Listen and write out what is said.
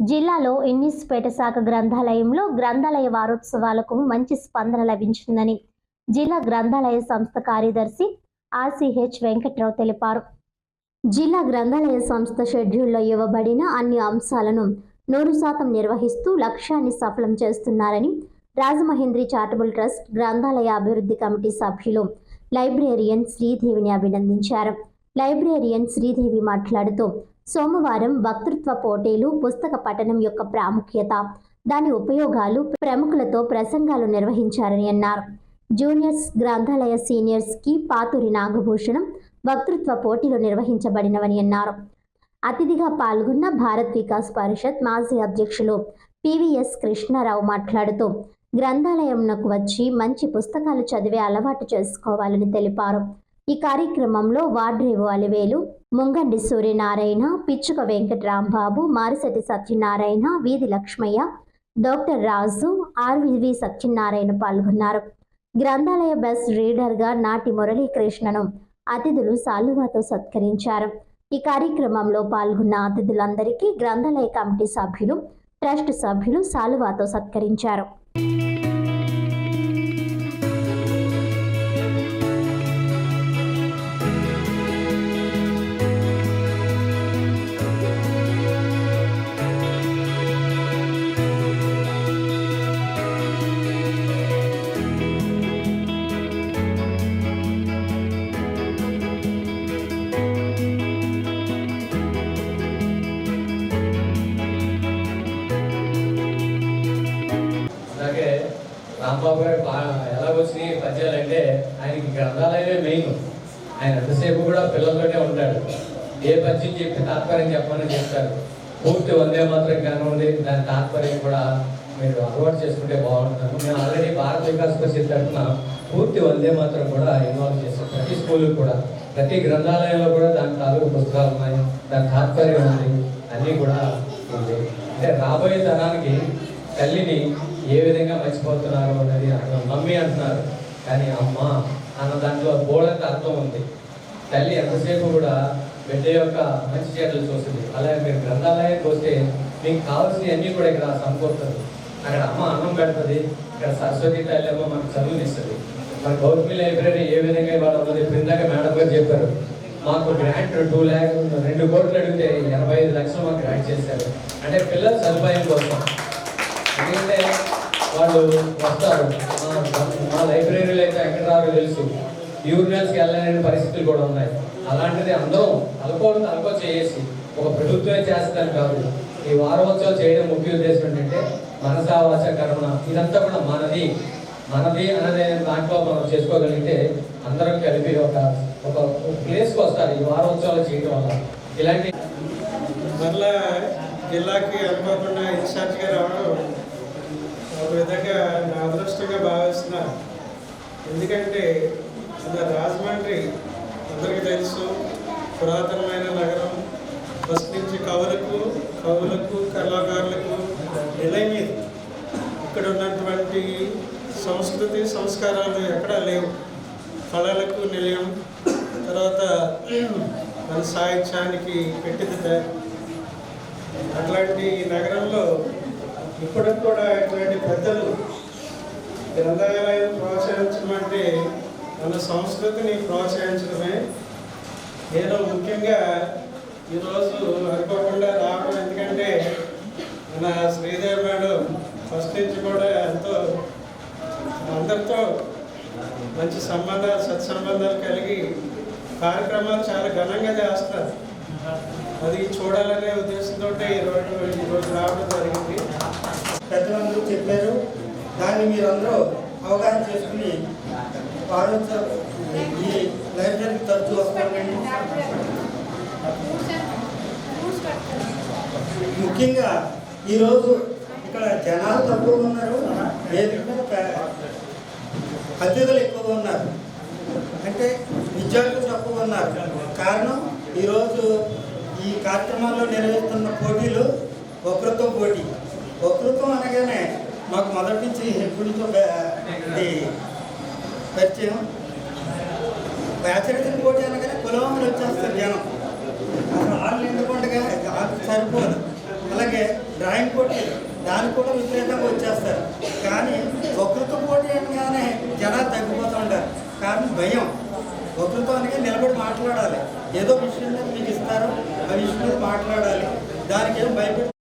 జిల్లాలో ఇన్నిస్పేట శాఖ గ్రంథాలయంలో గ్రంథాలయ వారోత్సవాలకు మంచి స్పందన లభించిందని జిల్లా గ్రంథాలయ సంస్థ కార్యదర్శి ఆర్సిహెచ్ వెంకట్రావు తెలిపారు. జిల్లా గ్రంథాలయ సంస్థ షెడ్యూల్లో ఇవ్వబడిన అన్ని అంశాలను నూరు శాతం నిర్వహిస్తూ లక్ష్యాన్ని సఫలం చేస్తున్నారని రాజమహేంద్రి చారిటబుల్ ట్రస్ట్ గ్రంథాలయ అభివృద్ధి కమిటీ సభ్యులు లైబ్రేరియన్ శ్రీదేవిని అభినందించారు. లైబ్రేరియన్ శ్రీదేవి మాట్లాడుతూ సోమవారం వక్తృత్వ పోటీలు పుస్తక పఠనం యొక్క ప్రాముఖ్యత దాని ఉపయోగాలు ప్రముఖులతో ప్రసంగాలు నిర్వహించారని అన్నారు. జూనియర్స్ గ్రంథాలయ సీనియర్స్కి పాతూరి నాగభూషణం వక్తృత్వ పోటీలు నిర్వహించబడినవని అన్నారు. అతిథిగా పాల్గొన్న భారత్ వికాస్ పరిషత్ మాజీ అధ్యక్షులు పివిఎస్ కృష్ణారావు మాట్లాడుతూ గ్రంథాలయంనకు వచ్చి మంచి పుస్తకాలు చదివే అలవాటు చేసుకోవాలని తెలిపారు. ఈ కార్యక్రమంలో వాడ్రేవు అలివేలు ముంగండి సూర్యనారాయణ పిచ్చుక వెంకటరాంబాబు మారిశెట్టి సత్యనారాయణ వీధి లక్ష్మయ్య డాక్టర్ రాజు ఆర్వివి సత్యనారాయణ పాల్గొన్నారు. గ్రంథాలయ బెస్ట్ రీడర్గా నాటి మురళీకృష్ణను అతిథులు సాలువాతో సత్కరించారు. ఈ కార్యక్రమంలో పాల్గొన్న అతిథులందరికీ గ్రంథాలయ కమిటీ సభ్యులు ట్రస్ట్ సభ్యులు సాలువాతో సత్కరించారు. రాంబాబు గారు బా- ఎలా వచ్చినాయి పద్యాలు అంటే ఆయనకి గ్రంథాలయమే మెయిన్ ఆయన ఎంతసేపు కూడా పిల్లలతోనే ఉంటాడు. ఏ పద్యం చెప్పి తాత్పర్యం చెప్పమని చెప్తారు. పూర్తి వందే మాత్రం కానివ్వండి దాని తాత్పర్యం కూడా మీరు అలవాటు చేసుకుంటే బాగుంటుంది. మేము ఆల్రెడీ భారత వికాస్ పరిషత్ తరఫున పూర్తి వందే మాత్రం కూడా ఇన్వాల్వ్ చేస్తారు ప్రతి స్కూల్కి కూడా. ప్రతి గ్రంథాలయంలో కూడా దాని తాలూకు పుస్తకాలు ఉన్నాయి. దాని తాత్పర్యం ఉంది. అన్నీ కూడా ఉంది. అంటే రాబోయే తరానికి తల్లిని ఏ విధంగా మర్చిపోతున్నారు అనేది అంటున్నారు మమ్మీ అంటున్నారు. కానీ అమ్మ అన్న దాంట్లో బోడంత అర్థం ఉంది. తల్లి ఎంతసేపు కూడా బిడ్డ యొక్క మంచి చేతులు చూస్తుంది. అలాగే మీరు గ్రంథాలయానికి వస్తే మీకు కావాల్సినవి అన్నీ కూడా ఇక్కడ సమకూరుతుంది అక్కడ అమ్మ అన్నం పెడుతుంది ఇక్కడ సరస్వతి తల్లి అమ్మ మనకు చదువునిస్తుంది మన గౌతమి లైబ్రరీ ఏ విధంగా ఇవాళ ఉన్నది? ఇందాక మేడం గారు చెప్పారు. మాకు గ్రాంట్ టూ ల్యాక్ రెండు కోట్లు అడిగితే ఎనభై ఐదు లక్షలు మాకు గ్రాంట్ చేశారు. అంటే పిల్లల సదుపాయం కోసం. ఎందుకంటే వాళ్ళు వస్తారు. మా- మా లైబ్రరీలో అయితే వెంకటరావు తెలుసు. యూనివర్స్కి వెళ్ళలేని పరిస్థితులు కూడా ఉన్నాయి. అలాంటిది అందరం అనుకోవడం అలకో చేసి ఒక ప్రభుత్వమే చేస్తారు కాదు. ఈ వారోత్సవం చేయడం ముఖ్య ఉద్దేశం ఏంటంటే మనసావాస కర్మ ఇదంతా కూడా మనది. మనది అనే దాంట్లో మనం చేసుకోగలిగితే అందరం కలిపి ఒక ఒక ప్లేస్కి వస్తారు ఈ వారోత్సవాలు చేయడం వల్ల. ఇలాంటి మరలా జిల్లాకి అనుకోకుండా ఇన్ఛార్జ్గా రావడం విధంగా నా అదృష్టంగా భావిస్తున్నాను ఎందుకంటే అది రాజమండ్రి అందరికీ తెలుసు పురాతనమైన నగరం ఫస్ట్ నుంచి కవులకు కవులకు కళాకారులకు నిలయం ఇది. ఇక్కడ ఉన్నటువంటి సంస్కృతి సంస్కారాలు ఎక్కడా లేవు. కళలకు నిలయం. తర్వాత మన సాహిత్యానికి పెట్టింది అట్లాంటి నగరంలో ఇప్పటికి కూడా గ్రంథాలయం ప్రోత్సహించడం అంటే మన సంస్కృతిని ప్రోత్సహించడమే. నేను ముఖ్యంగా ఈరోజు అనుకోకుండా రావడం ఎందుకంటే మన శ్రీదేవి మేడం ఫస్ట్ నుంచి కూడా ఎంతో అందరితో మంచి సంబంధాలు సత్సంబంధాలు కలిగి కార్యక్రమాలు చాలా ఘనంగా చేస్తారు అది చూడాలనే ఉద్దేశంతో ఈరోజు ఈరోజు రావడం జరిగింది పెద్దలందరూ చెప్పారు దాన్ని మీరందరూ అవగాహన చేసుకుని వారోత్సవ ఈ లైబ్రరీకి తరచూ వస్తానండి ముఖ్యంగా ఈరోజు ఇక్కడ జనాలు తక్కువ ఉన్నారు అతిథులు ఎక్కువగా ఉన్నారు. అంటే విద్యార్థులు తక్కువ ఉన్నారు. కారణం ఈరోజు ఈ కార్యక్రమాల్లో నిర్వహిస్తున్న పోటీలు వకృత్వం పోటీ. వకృత్వం అనగానే మాకు మొదటి నుంచి ఎప్పటి ఇది పరిచయం. వ్యాసరచన పోటీ అనగానే కులవంతులు వచ్చేస్తారు జనం. అసలు వాళ్ళు ఎందుకుండగా? సరిపోదు. అలాగే డ్రాయింగ్ పోటీ దానికి కూడా విపరీతంగా వచ్చేస్తారు. కానీ ఒకరితో పోటీ అనగానే జనాలు తగ్గిపోతూ ఉంటారు. కారణం భయం. ఒకరితో అనగా నిలబడి మాట్లాడాలి. ఏదో విషయం మీకు ఇస్తారు ఆ విషయం మీద మాట్లాడాలి. దానికి ఏం భయపెట్టి